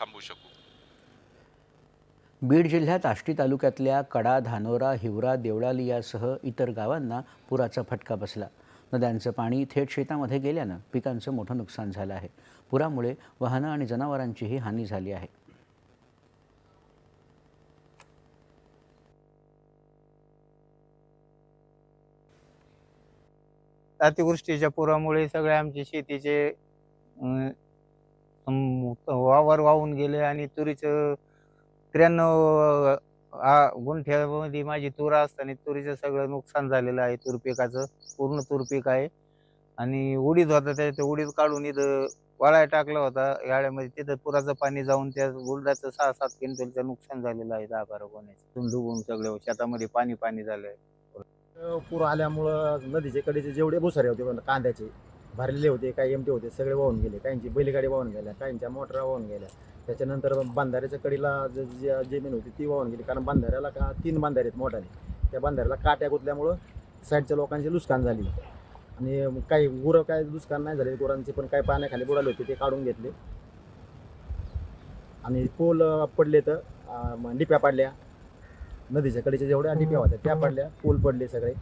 थांबवू शकू. बीड जिल्ह्यात आष्टी तालुक्यातल्या कडा धानोरा हिवरा देवळाली यासह इतर गावांना पुराचा फटका बसला. नद्यांचं पाणी थेट शेतामध्ये गेल्यानं पिकांचं मोठं नुकसान झालं आहे. पुरामुळे वाहनं आणि जनावरांचीही हानी झाली आहे. अतिवृष्टीच्या पुरामुळे सगळे आमचे शेतीचे अं, वावर वाहून गेले आणि तुरीचं त्र्याण्णव गुंठ्यामध्ये माझी तूर असताना तुरीचं सगळं नुकसान झालेलं आहे तूर पिकाचं. पूर्ण तूर पीक आहे. आणि उडीद होता त्या उडीद काढून इथं वाळाय टाकला होता. याळ्यामध्ये तिथं पुराचं पाणी जाऊन त्या उडदाचं सहा सात क्विंटलचं नुकसान झालेलं आहे. दहा बारा कोण्याचं डुबून सगळं शेतामध्ये पाणी पाणी झालंय. पूर आल्यामुळं नदीचे कडेचे जेवढे भुसारे होते पण कांद्याचे भरलेले होते काही एमटे होते सगळे वाहून गेले. काहींची बैलगाडी वाहून गेल्या काहींच्या मोटरा वाहून गेल्या. त्याच्यानंतर बांधाऱ्याच्या कडीला ज- जी जमीन होती ती वाहून गेली. कारण बांधाऱ्याला का तीन बांधारे आहेत मोठाले. त्या बांधाऱ्याला काट्या गुतल्यामुळं साईडच्या लोकांची नुकसान झाली. आणि काही गुरं काय नुकसान नाही झाले. गुरांचे पण काही पाण्याखाली बुडाले होते ते काढून घेतले. आणि पोल पडले तर डिप्या पडल्या. नदीच्या कडीच्या जेवढ्या डिप्या होत्या त्या पडल्या. पोल पडले सगळे.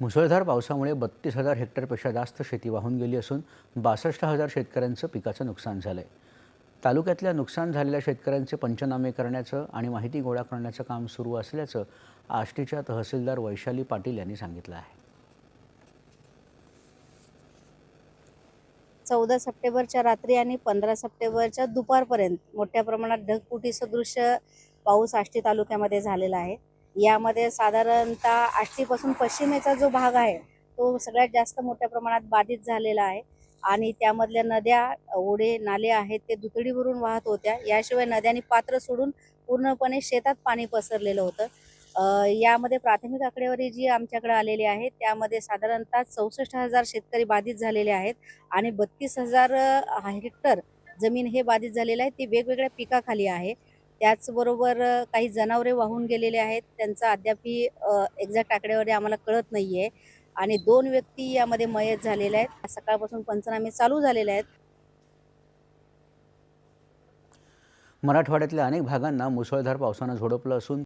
मुसळधार पावसामुळे बत्तीस हजार हेक्टरपेक्षा जास्त शेती वाहून गेली असून बासष्ट हजार शेतकऱ्यांचं पिकाचं नुकसान झालं आहे तालुक्यातल्या नुकसान झालेल्या शेतकऱ्यांचे पंचनामे करण्याचं आणि माहिती गोळा करण्याचं काम सुरू असल्याचं आष्टीच्या तहसीलदार वैशाली पाटील यांनी सांगितलं आहे. चौदा सप्टेंबरच्या रात्री आणि पंधरा सप्टेंबरच्या दुपारपर्यंत मोठ्या प्रमाणात ढगफुटी सदृश पाऊस आष्टी तालुक्यामध्ये झालेला आहे. यामध्ये साधारणतः आष्टीपासून पश्चिमेचा जो भाग आहे तो सगळ्यात जास्त मोठ्या प्रमाणात बाधित झालेला आहे. आणि त्यामधल्या नद्या ओढे नाले आहेत ते दुतडीवरून वाहत होत्या. याशिवाय नद्यांनी पात्र सोडून पूर्णपणे शेतात पाणी पसरलेलं होतं. यामध्ये प्राथमिक आकडेवारी जी आमच्याकडे आलेली आहे त्यामध्ये साधारणतः चौसष्ट हजार शेतकरी बाधित झालेले आहेत आणि बत्तीस हजार हेक्टर जमीन हे बाधित झालेलं आहे. ते वेगवेगळ्या पिकाखाली आहे. त्याचबरोबर काही जनावरे वाहून गेलेले आहेत. त्यांचा अद्यापही एक्झॅक्ट आकडेवारी आम्हाला कळत नाही आहे आणि दोन व्यक्ती यामध्ये मयत झालेल्या आहेत. सकाळपासून पंचनामे चालू झालेले आहेत. मराठवाड्यातल्या अनेक भागांना मुसळधार पावसानं झोडपलं असून